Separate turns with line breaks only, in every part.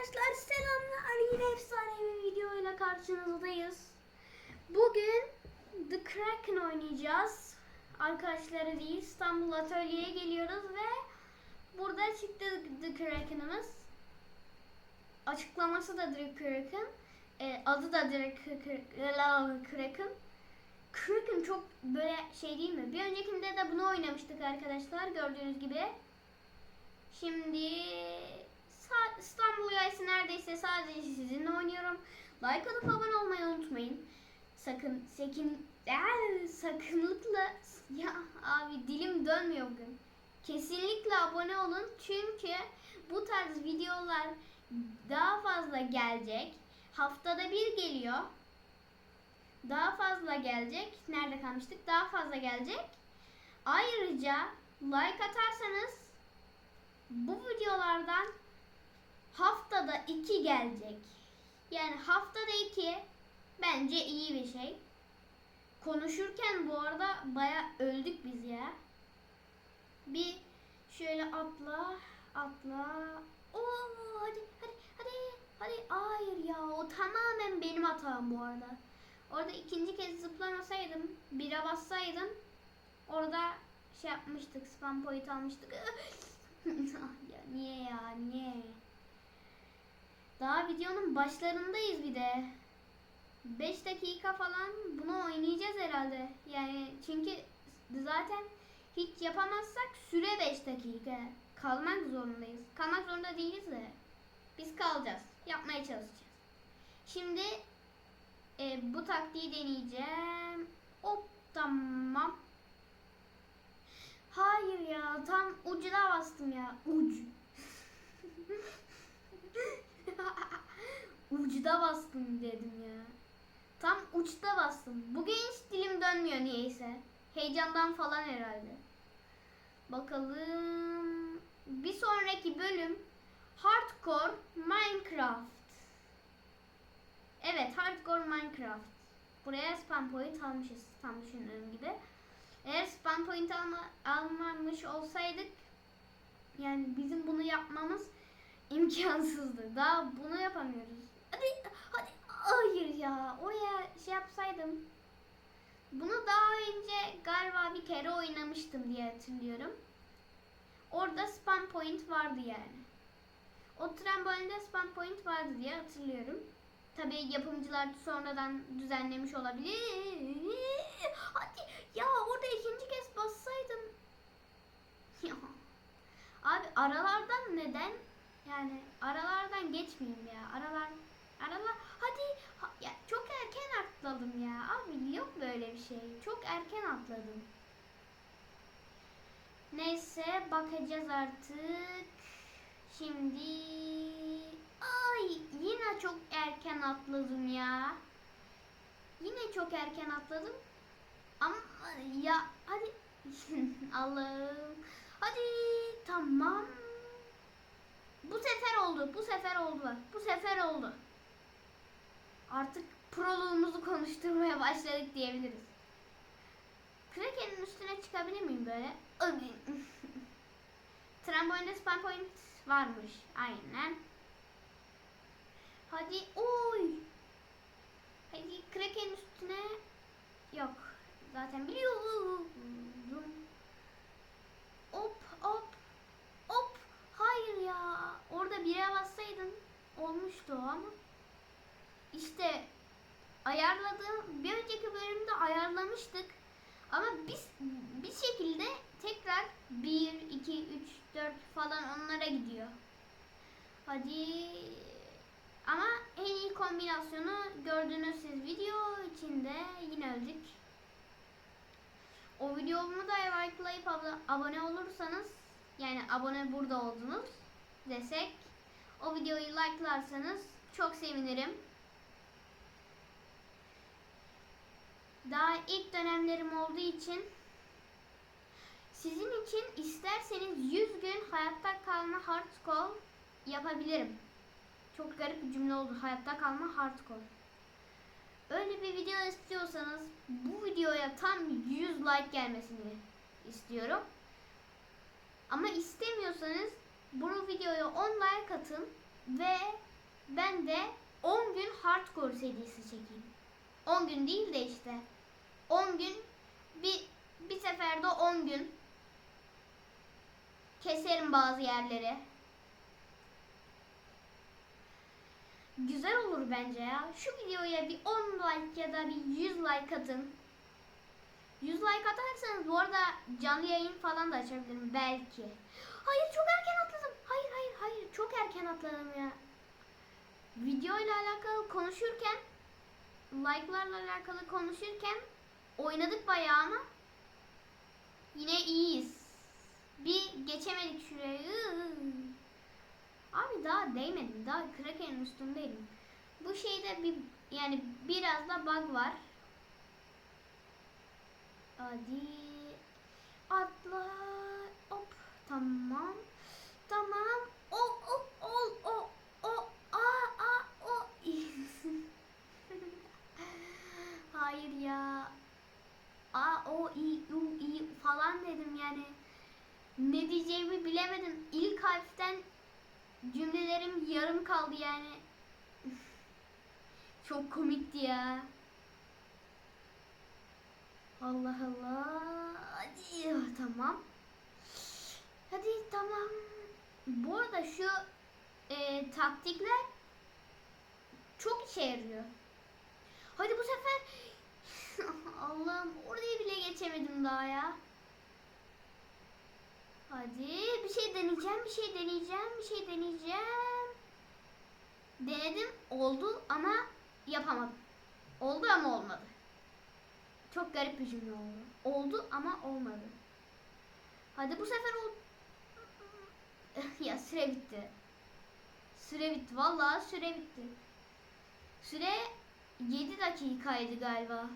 Arkadaşlar selamlar. Yine efsane bir videoyla karşınızdayız. Bugün The Kraken oynayacağız. Arkadaşları değil İstanbul Atölye'ye geliyoruz ve burada çıktı The Kraken'ımız. Açıklaması da The Kraken. E, adı da The Kraken. Kraken çok böyle şey değil mi? Bir öncekinde de bunu oynamıştık arkadaşlar gördüğünüz gibi. Şimdi İstanbul Yaysı neredeyse sadece sizinle oynuyorum. Like atıp abone olmayı unutmayın. Sakın, sakin, Eee, sakınlıkla ya abi dilim dönmüyor bugün. Kesinlikle abone olun çünkü bu tarz videolar daha fazla gelecek. Haftada bir geliyor. Daha fazla gelecek. Nerede kalmıştık? Daha fazla gelecek. Ayrıca like atarsanız bu videolardan haftada iki gelecek. Yani haftada iki bence iyi bir şey. Konuşurken bu arada baya öldük biz ya. Bir şöyle atla, atla. Oo hadi hadi hadi hadi. Hayır ya o tamamen benim hatam bu arada. Orada ikinci kez zıplamasaydım, bire bassaydım orada şey yapmıştık, spam point almıştık. ya niye ya niye? Daha videonun başlarındayız bir de. 5 dakika falan bunu oynayacağız herhalde. Yani çünkü zaten hiç yapamazsak süre 5 dakika. Kalmak zorundayız. Kalmak zorunda değiliz de. Biz kalacağız. Yapmaya çalışacağız. Şimdi e, bu taktiği deneyeceğim. Hop tamam. Hayır ya tam ucuna bastım ya. Uc. Ucuda bastım dedim ya. Tam uçta bastım. Bugün hiç dilim dönmüyor niyeyse. Heyecandan falan herhalde. Bakalım. Bir sonraki bölüm Hardcore Minecraft. Evet Hardcore Minecraft. Buraya spam point almışız tam düşündüğüm gibi. Eğer spam point alma, almamış olsaydık yani bizim bunu yapmamız imkansızdı. Daha bunu yapamıyoruz. Hadi hadi hayır ya oraya şey yapsaydım. Bunu daha önce galiba bir kere oynamıştım diye hatırlıyorum. Orada spam point vardı yani. O trambolinde spam point vardı diye hatırlıyorum. Tabii yapımcılar sonradan düzenlemiş olabilir. Hadi ya orada ikinci kez bassaydım. Ya. Abi aralardan neden? Yani aralardan geçmeyeyim ya. Aralar aralar hadi ha- ya çok erken atladım ya. Abi yok böyle bir şey. Çok erken atladım. Neyse bakacağız artık. Şimdi ay yine çok erken atladım ya. Yine çok erken atladım. Ama ya hadi Allah'ım. Hadi tamam. Bu sefer oldu. Bu sefer oldu. Bu sefer oldu. Artık proluğumuzu konuşturmaya başladık diyebiliriz. Kraken'in üstüne çıkabilir miyim böyle? Ay. Trambolinde spam point varmış. Aynen. Hadi oy. Hadi Kraken üstüne yok. Zaten biliyorum. Hop hop hop. Hayır ya. Orada bire bassaydın olmuştu o ama. İşte ayarladığım bir önceki bölümde ayarlamıştık. Ama biz bir şekilde tekrar 1, 2, 3, 4 falan onlara gidiyor. Hadi. Ama en iyi kombinasyonu gördüğünüz siz video içinde yine öldük. O videomu da likelayıp ab- abone olursanız yani abone burada oldunuz desek o videoyu likelarsanız çok sevinirim. Daha ilk dönemlerim olduğu için sizin için isterseniz 100 gün hayatta kalma hardcore yapabilirim. Çok garip bir cümle oldu. Hayatta kalma hardcore. Öyle bir video istiyorsanız bu videoya tam 100 like gelmesini istiyorum. Ama istemiyorsanız bu videoya 10 like atın ve ben de 10 gün hardcore serisi çekeyim. 10 gün değil de işte 10 gün bir bir seferde 10 gün keserim bazı yerleri. Güzel olur bence ya. Şu videoya bir 10 like ya da bir 100 like atın. 100 like atarsanız bu arada canlı yayın falan da açabilirim belki. Hayır çok erken atladım. Hayır hayır hayır çok erken atladım ya. Video ile alakalı konuşurken like'larla alakalı konuşurken oynadık bayağı ama yine iyiyiz. Bir geçemedik şurayı. Abi daha değmedim. Daha Kraken'in üstündeydim. Bu şeyde bir yani biraz da bug var. Hadi atla. Hop. Tamam. Tamam. O o ol o o a a o. Hayır ya. A o i u i falan dedim yani. Ne diyeceğimi bilemedim. İlk harften cümlelerim yarım kaldı yani. Çok komikti ya. Allah Allah. Hadi tamam. Hadi tamam. Bu arada şu e, taktikler çok işe yarıyor. Hadi bu sefer Allah'ım orayı bile geçemedim daha ya. Hadi bir şey deneyeceğim, bir şey deneyeceğim, bir şey deneyeceğim. Denedim, oldu ama yapamadım. Oldu ama olmadı. Çok garip bir cümle oldu. Oldu ama olmadı. Hadi bu sefer ol. ya süre bitti. Süre bitti. Vallahi süre bitti. Süre 7 dakikaydı galiba.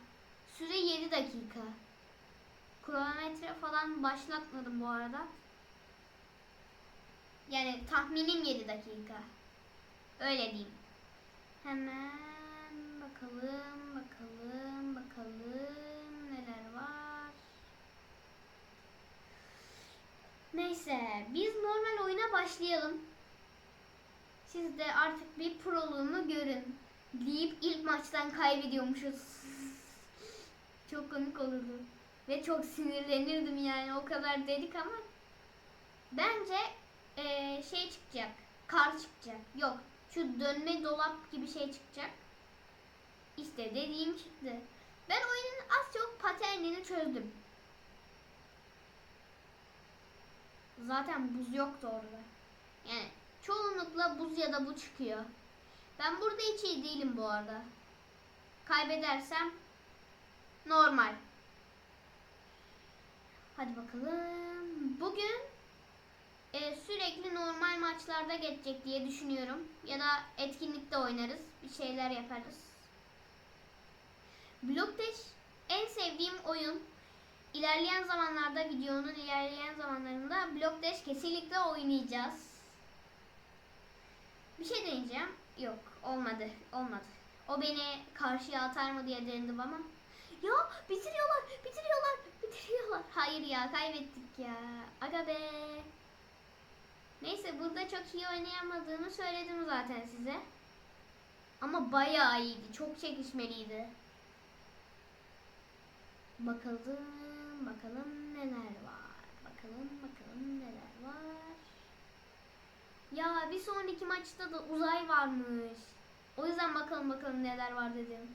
Süre 7 dakika. Kronometre falan başlatmadım bu arada. Yani tahminim 7 dakika. Öyle diyeyim. Hemen bakalım, bakalım, bakalım neler var. Neyse, biz normal oyuna başlayalım. Siz de artık bir proluğumu görün. Deyip ilk maçtan kaybediyormuşuz. Çok komik olurdu. Ve çok sinirlenirdim yani o kadar dedik ama. Bence eee, şey çıkacak. Kar çıkacak. Yok. Şu dönme dolap gibi şey çıkacak. İşte dediğim çıktı. Ben oyunun az çok paternini çözdüm. Zaten buz yoktu orada. Yani çoğunlukla buz ya da bu çıkıyor. Ben burada hiç iyi değilim bu arada. Kaybedersem normal. Hadi bakalım. Bugün e, sürekli normal maçlarda geçecek diye düşünüyorum. Ya da etkinlikte oynarız. Bir şeyler yaparız. Dash en sevdiğim oyun. İlerleyen zamanlarda videonun ilerleyen zamanlarında Dash kesinlikle oynayacağız. Bir şey deneyeceğim. Yok olmadı. Olmadı. O beni karşıya atar mı diye denedim ama. Ya bitiriyorlar, bitiriyorlar, bitiriyorlar. Hayır ya kaybettik ya. Aga be. Neyse burada çok iyi oynayamadığımı söyledim zaten size. Ama bayağı iyiydi. Çok çekişmeliydi. Bakalım, bakalım neler var. Bakalım, bakalım neler var. Ya bir sonraki maçta da uzay varmış. O yüzden bakalım bakalım neler var dedim.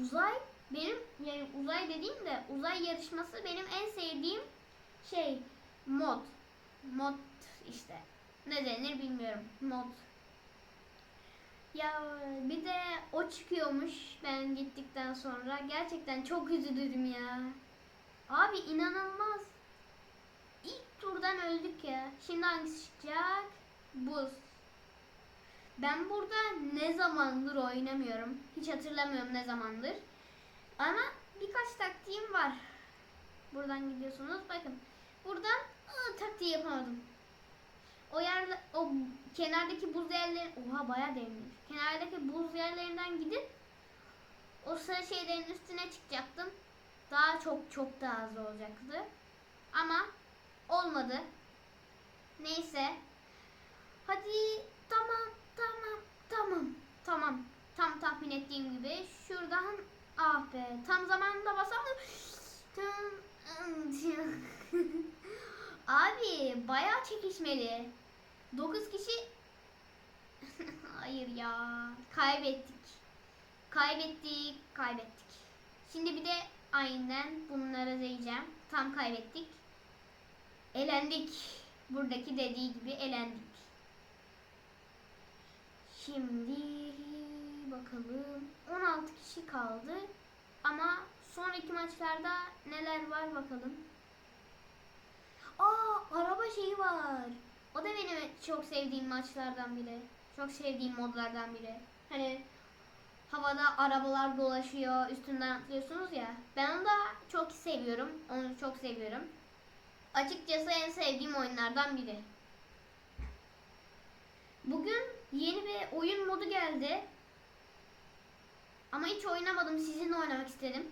Uzay benim yani uzay dediğim de uzay yarışması benim en sevdiğim şey mod. Mod işte. Ne denir bilmiyorum. Mod. Ya bir de o çıkıyormuş ben gittikten sonra. Gerçekten çok üzüldüm ya. Abi inanılmaz. İlk turdan öldük ya. Şimdi hangisi çıkacak? Buz. Ben burada ne zamandır oynamıyorum. Hiç hatırlamıyorum ne zamandır. Ama birkaç taktiğim var. Buradan gidiyorsunuz. Bakın. Buradan ıı, taktiği yapamadım. O yerde o kenardaki buz yerleri oha bayağı derinmiş. Kenardaki buz yerlerinden gidip o sarı şeylerin üstüne çıkacaktım. Daha çok çok daha az olacaktı. Ama olmadı. Neyse. Hadi tamam tamam tamam. dediğim gibi şuradan ah be tam zamanında basamadım. Abi bayağı çekişmeli. 9 kişi Hayır ya. Kaybettik. Kaybettik, kaybettik. Şimdi bir de aynen bunlara diyeceğim. Tam kaybettik. Elendik. Buradaki dediği gibi elendik. Şimdi bakalım. 16 kişi kaldı. Ama sonraki maçlarda neler var bakalım. Aa araba şeyi var. O da benim çok sevdiğim maçlardan biri. Çok sevdiğim modlardan biri. Hani havada arabalar dolaşıyor, üstünden atlıyorsunuz ya. Ben onu da çok seviyorum. Onu çok seviyorum. Açıkçası en sevdiğim oyunlardan biri. Bugün yeni bir oyun modu geldi. Ama hiç oynamadım. Sizinle oynamak istedim.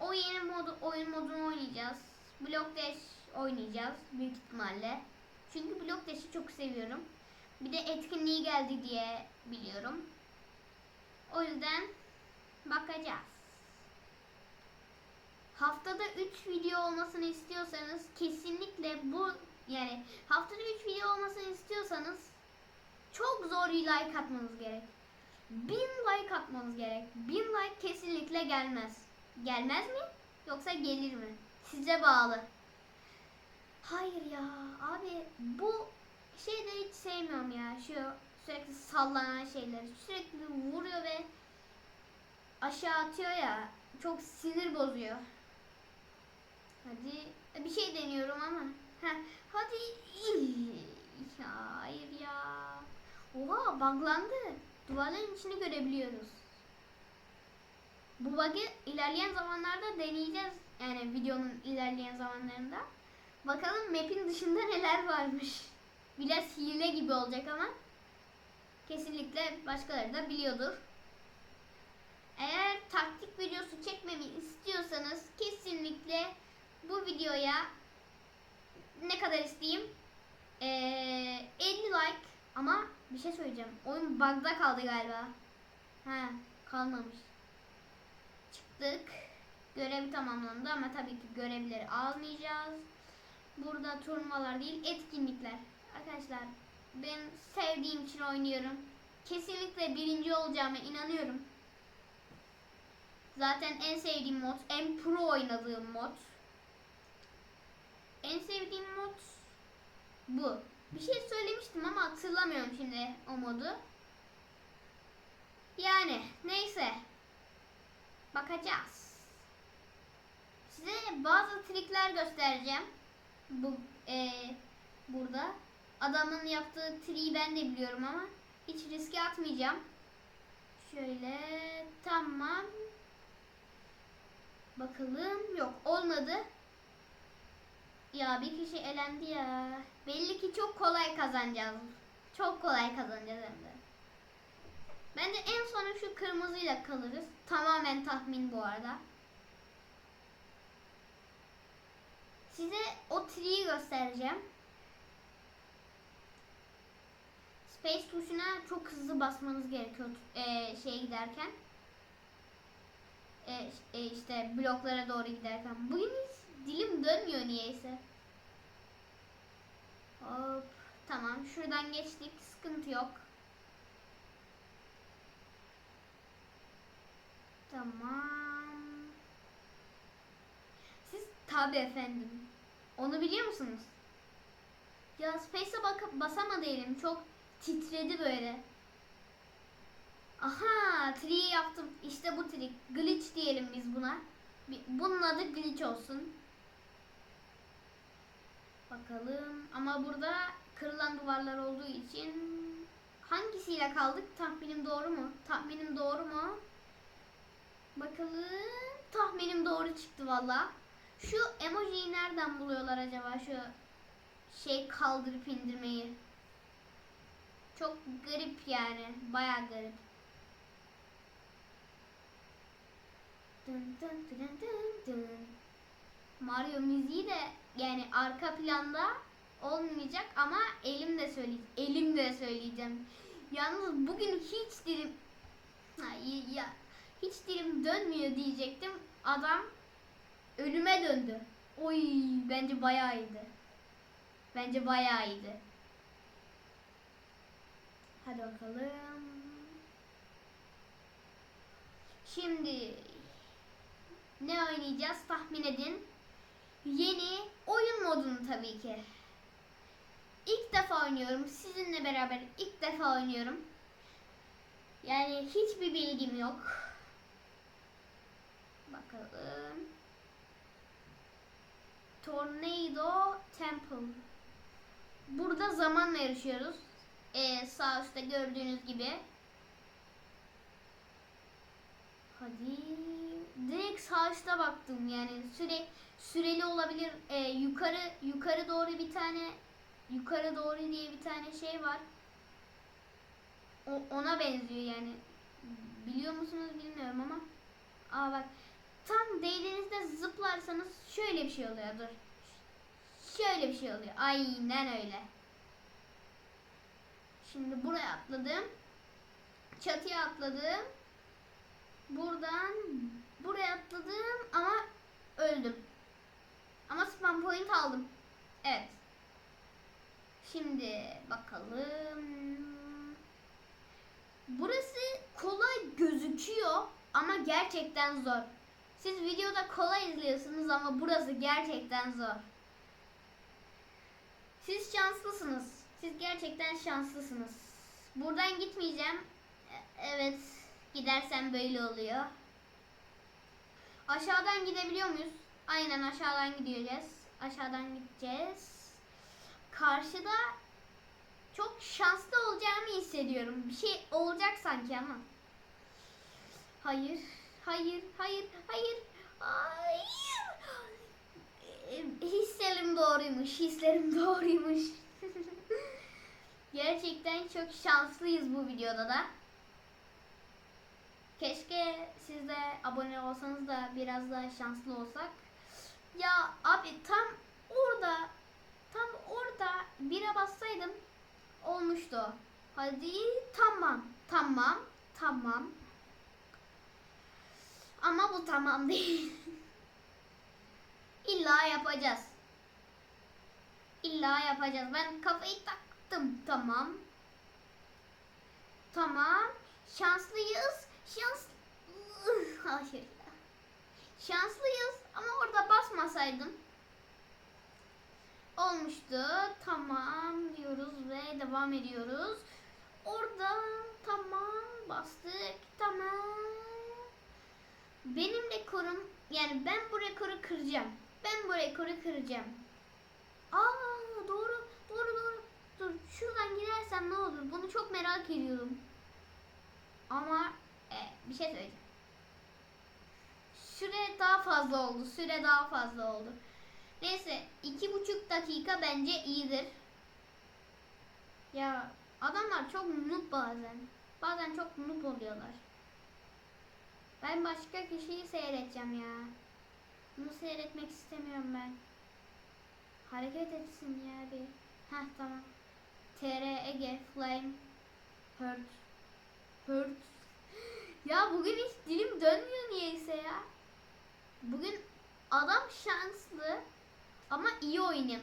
O yeni modu, oyun modunu oynayacağız. Block Dash oynayacağız büyük ihtimalle. Çünkü Block Dash'i çok seviyorum. Bir de etkinliği geldi diye biliyorum. O yüzden bakacağız. Haftada 3 video olmasını istiyorsanız kesinlikle bu yani haftada 3 video olmasını istiyorsanız çok zor like atmanız gerek. 1000 like atmanız gerek. 1000 like kesinlikle gelmez. Gelmez mi? Yoksa gelir mi? Size bağlı. Hayır ya abi bu şeyleri hiç sevmiyorum ya. Şu sürekli sallanan şeyleri. Sürekli vuruyor ve aşağı atıyor ya. Çok sinir bozuyor. Hadi bir şey deniyorum ama. Heh, hadi. Hayır ya. Oha buglandı. Duvarların içini görebiliyoruz. Bu bug'ı ilerleyen zamanlarda deneyeceğiz. Yani videonun ilerleyen zamanlarında. Bakalım map'in dışında neler varmış. Biraz hile gibi olacak ama kesinlikle başkaları da biliyordur. Eğer taktik videosu çekmemi istiyorsanız kesinlikle bu videoya ne kadar isteyeyim? Ee, 50 like ama bir şey söyleyeceğim. Oyun bug'da kaldı galiba. Ha, kalmamış. Çıktık. Görev tamamlandı ama tabii ki görevleri almayacağız. Burada turnuvalar değil, etkinlikler. Arkadaşlar ben sevdiğim için oynuyorum. Kesinlikle birinci olacağıma inanıyorum. Zaten en sevdiğim mod, en pro oynadığım mod. En sevdiğim mod bu. Bir şey söylemiştim ama hatırlamıyorum şimdi o modu. Yani neyse. Bakacağız. Size bazı trikler göstereceğim. Bu e, burada. Adamın yaptığı triyi ben de biliyorum ama hiç riske atmayacağım. Şöyle tamam. Bakalım. Yok olmadı. Ya bir kişi elendi ya. Belli ki çok kolay kazanacağız. Çok kolay kazanacağız hem de. Bence en sona şu kırmızıyla kalırız. Tamamen tahmin bu arada. Size o tree'yi göstereceğim. Space tuşuna çok hızlı basmanız gerekiyor e, şeye giderken. E, e, işte bloklara doğru giderken. Bugün dilim dönmüyor niyeyse. Hop. Tamam. Şuradan geçtik. Sıkıntı yok. Tamam. Siz tabi efendim. Onu biliyor musunuz? Ya Space'e bakıp basamadı elim. Çok titredi böyle. Aha, tree yaptım. İşte bu trik. Glitch diyelim biz buna. Bunun adı glitch olsun. Bakalım. Ama burada kırılan duvarlar olduğu için hangisiyle kaldık? Tahminim doğru mu? Tahminim doğru mu? Bakalım. Tahminim doğru çıktı valla. Şu emojiyi nereden buluyorlar acaba? Şu şey kaldırıp indirmeyi. Çok garip yani. Baya garip. Dın dın dın dın dın. Mario müziği de yani arka planda olmayacak ama elim de söyleyeceğim. Elim de söyleyeceğim. Yalnız bugün hiç dilim ya hiç dilim dönmüyor diyecektim. Adam ölüme döndü. Oy bence bayağı iyiydi. Bence bayağı iyiydi. Hadi bakalım. Şimdi ne oynayacağız tahmin edin. Yeni oyun modunu tabii ki. İlk defa oynuyorum. Sizinle beraber ilk defa oynuyorum. Yani hiçbir bilgim yok. Bakalım. Tornado Temple. Burada zamanla yarışıyoruz. Ee, sağ üstte gördüğünüz gibi. Hadi. Direkt sağ baktım yani süre süreli olabilir. Ee, yukarı yukarı doğru bir tane yukarı doğru diye bir tane şey var. O, ona benziyor yani. Biliyor musunuz bilmiyorum ama. Aa bak. Tam değdiğinizde zıplarsanız şöyle bir şey oluyor. Dur. Şöyle bir şey oluyor. Aynen öyle. Şimdi buraya atladım. Çatıya atladım. Buradan buraya atladım ama öldüm. Ama spam point aldım. Evet. Şimdi bakalım. Burası kolay gözüküyor ama gerçekten zor. Siz videoda kolay izliyorsunuz ama burası gerçekten zor. Siz şanslısınız. Siz gerçekten şanslısınız. Buradan gitmeyeceğim. E- Evet, gidersem böyle oluyor. Aşağıdan gidebiliyor muyuz? Aynen aşağıdan gideceğiz. Aşağıdan gideceğiz. Karşıda çok şanslı olacağımı hissediyorum. Bir şey olacak sanki ama. Hayır, hayır, hayır, hayır, hayır. Hislerim doğruymuş, hislerim doğruymuş. Gerçekten çok şanslıyız bu videoda da. Keşke siz de abone olsanız da biraz daha şanslı olsak. Ya abi tam orada tam orada bire bassaydım olmuştu. Hadi tamam tamam tamam. Ama bu tamam değil. İlla yapacağız. İlla yapacağız. Ben kafayı taktım. Tamam. Tamam. Şanslıyız. Şans... Hayır. Şanslıyız ama orada basmasaydım olmuştu. Tamam diyoruz ve devam ediyoruz. Orada tamam bastık. Tamam. Benim rekorum yani ben bu rekoru kıracağım. Ben bu rekoru kıracağım. Aa doğru doğru doğru. Dur şuradan gidersem ne olur? Bunu çok merak ediyorum. Ama e, bir şey söyleyeceğim. Süre daha fazla oldu. Süre daha fazla oldu. Neyse iki buçuk dakika bence iyidir. Ya adamlar çok noob bazen. Bazen çok noob oluyorlar. Ben başka kişiyi seyredeceğim ya. Bunu seyretmek istemiyorum ben. Hareket etsin ya bir. Heh tamam. TR Ege Flame Hurt Hurt Ya bugün hiç dilim dönmüyor niyeyse ya. Bugün adam şanslı ama iyi oynuyor.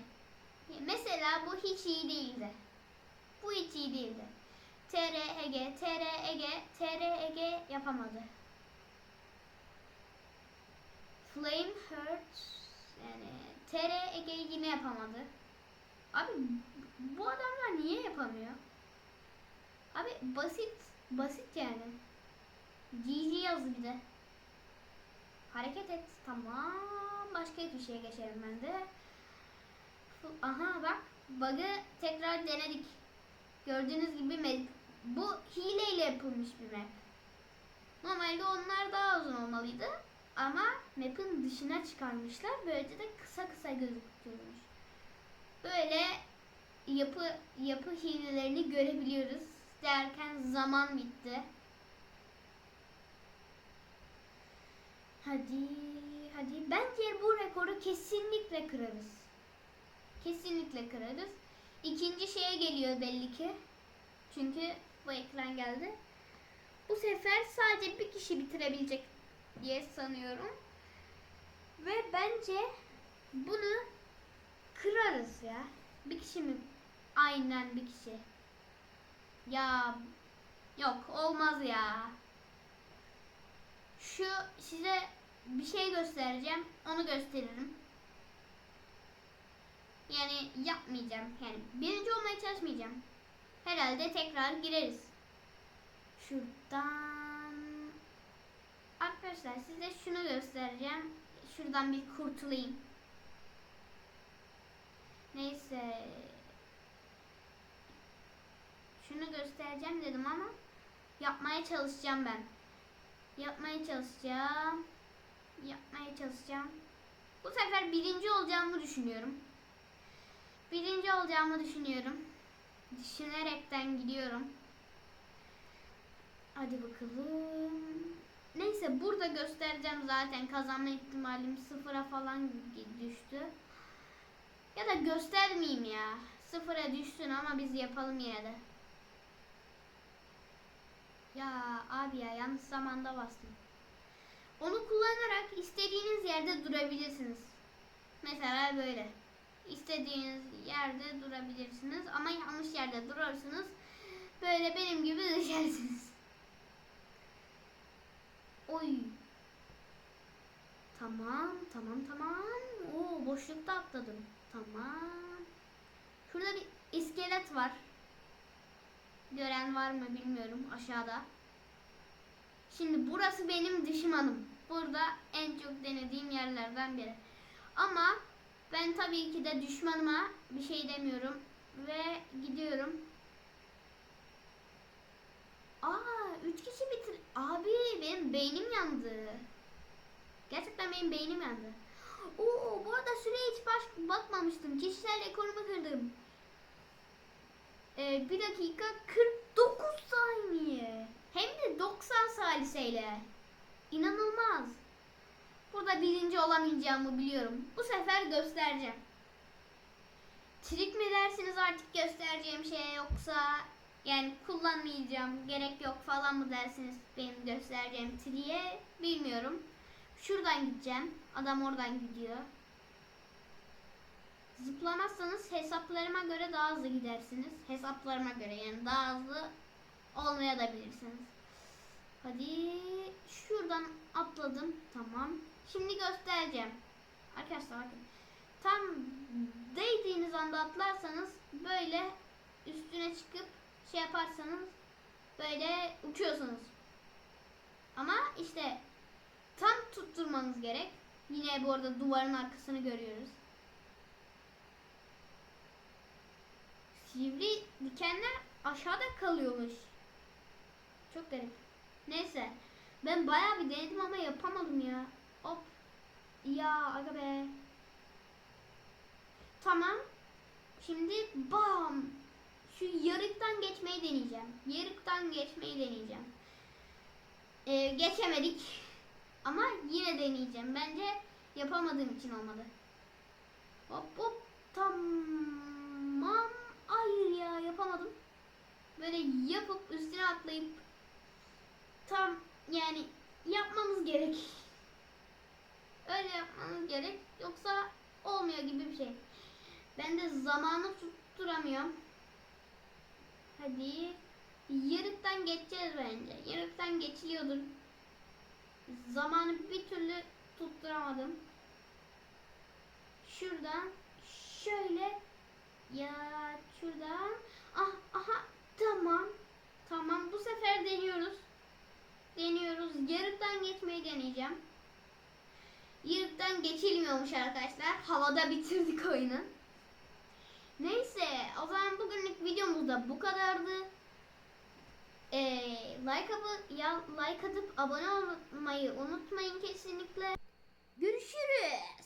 Mesela bu hiç iyi değildi. Bu hiç iyi değildi. TR Ege, TR yapamadı. Flame Hurt yani TR yine yapamadı. Abi bu adamlar niye yapamıyor? Abi basit basit yani. GG yazdı bir de. Hareket et. Tamam. Başka bir şeye geçelim ben de. Aha bak. Bug'ı tekrar denedik. Gördüğünüz gibi map. Bu hileyle yapılmış bir map. Normalde onlar daha uzun olmalıydı. Ama map'in dışına çıkarmışlar. Böylece de kısa kısa gözüküyormuş. Böyle yapı yapı hilelerini görebiliyoruz. Derken zaman bitti. Hadi, hadi. Bence bu rekoru kesinlikle kırarız. Kesinlikle kırarız. İkinci şeye geliyor belli ki. Çünkü bu ekran geldi. Bu sefer sadece bir kişi bitirebilecek diye sanıyorum. Ve bence bunu kırarız ya. Bir kişi mi? Aynen bir kişi. Ya yok olmaz ya. Şu size bir şey göstereceğim. Onu gösteririm. Yani yapmayacağım. Yani birinci olmaya çalışmayacağım. Herhalde tekrar gireriz. Şuradan Arkadaşlar size şunu göstereceğim. Şuradan bir kurtulayım. Neyse. Şunu göstereceğim dedim ama yapmaya çalışacağım ben. Yapmaya çalışacağım. Yapmaya çalışacağım. Bu sefer birinci olacağımı düşünüyorum. Birinci olacağımı düşünüyorum. Düşünerekten gidiyorum. Hadi bakalım. Neyse burada göstereceğim zaten kazanma ihtimalim sıfıra falan düştü. Ya da göstermeyeyim ya. Sıfıra düşsün ama biz yapalım yine de. Ya abi ya yanlış zamanda bastım. Onu kullanarak istediğiniz yerde durabilirsiniz. Mesela böyle. İstediğiniz yerde durabilirsiniz ama yanlış yerde durursanız böyle benim gibi düşersiniz. Oy. Tamam, tamam, tamam. Oo, boşlukta atladım. Tamam. Şurada bir iskelet var. Gören var mı bilmiyorum aşağıda. Şimdi burası benim düşmanım. Burada en çok denediğim yerlerden biri. Ama ben tabii ki de düşmanıma bir şey demiyorum ve gidiyorum. Aa, üç kişi bitir. Abi benim beynim yandı. Gerçekten benim beynim yandı. Oo, bu arada süreye hiç baş, bakmamıştım. Kişisel rekorumu kırdım. Ee, 1 dakika 49 saniye. Hem de 90 saliseyle. İnanılmaz. Burada birinci olamayacağımı biliyorum. Bu sefer göstereceğim. Trik mi dersiniz artık göstereceğim şey yoksa yani kullanmayacağım gerek yok falan mı dersiniz benim göstereceğim triye bilmiyorum. Şuradan gideceğim. Adam oradan gidiyor. Zıplamazsanız hesaplarıma göre daha hızlı gidersiniz. Hesaplarıma göre yani daha hızlı olmaya da bilirsiniz. Hadi şuradan atladım. Tamam. Şimdi göstereceğim. Arkadaşlar bakın. Tam değdiğiniz anda atlarsanız böyle üstüne çıkıp şey yaparsanız böyle uçuyorsunuz. Ama işte tam tutturmanız gerek. Yine bu arada duvarın arkasını görüyoruz. Sivri dikenler aşağıda kalıyormuş. Çok garip. Neyse. Ben bayağı bir denedim ama yapamadım ya. Hop. Ya aga be. Tamam. Şimdi bam. Şu yarıktan geçmeyi deneyeceğim. Yarıktan geçmeyi deneyeceğim. Ee, geçemedik. Ama yine deneyeceğim. Bence yapamadığım için olmadı. Hop hop. Tamam. Hayır ya yapamadım. Böyle yapıp üstüne atlayıp tam yani yapmamız gerek. Öyle yapmamız gerek. Yoksa olmuyor gibi bir şey. Ben de zamanı tutturamıyorum. Hadi. Yarıktan geçeceğiz bence. Yarıktan geçiliyordur. Zamanı bir türlü tutturamadım. Şuradan şöyle ya şuradan ah aha tamam tamam bu sefer deniyoruz deniyoruz yarıktan geçmeyi deneyeceğim. Yarıktan geçilmiyormuş arkadaşlar. Havada bitirdik oyunu. Neyse o zaman bugünlük videomuz da bu kadardı. Ee, like, abı, ya, like atıp abone olmayı unutmayın kesinlikle. Görüşürüz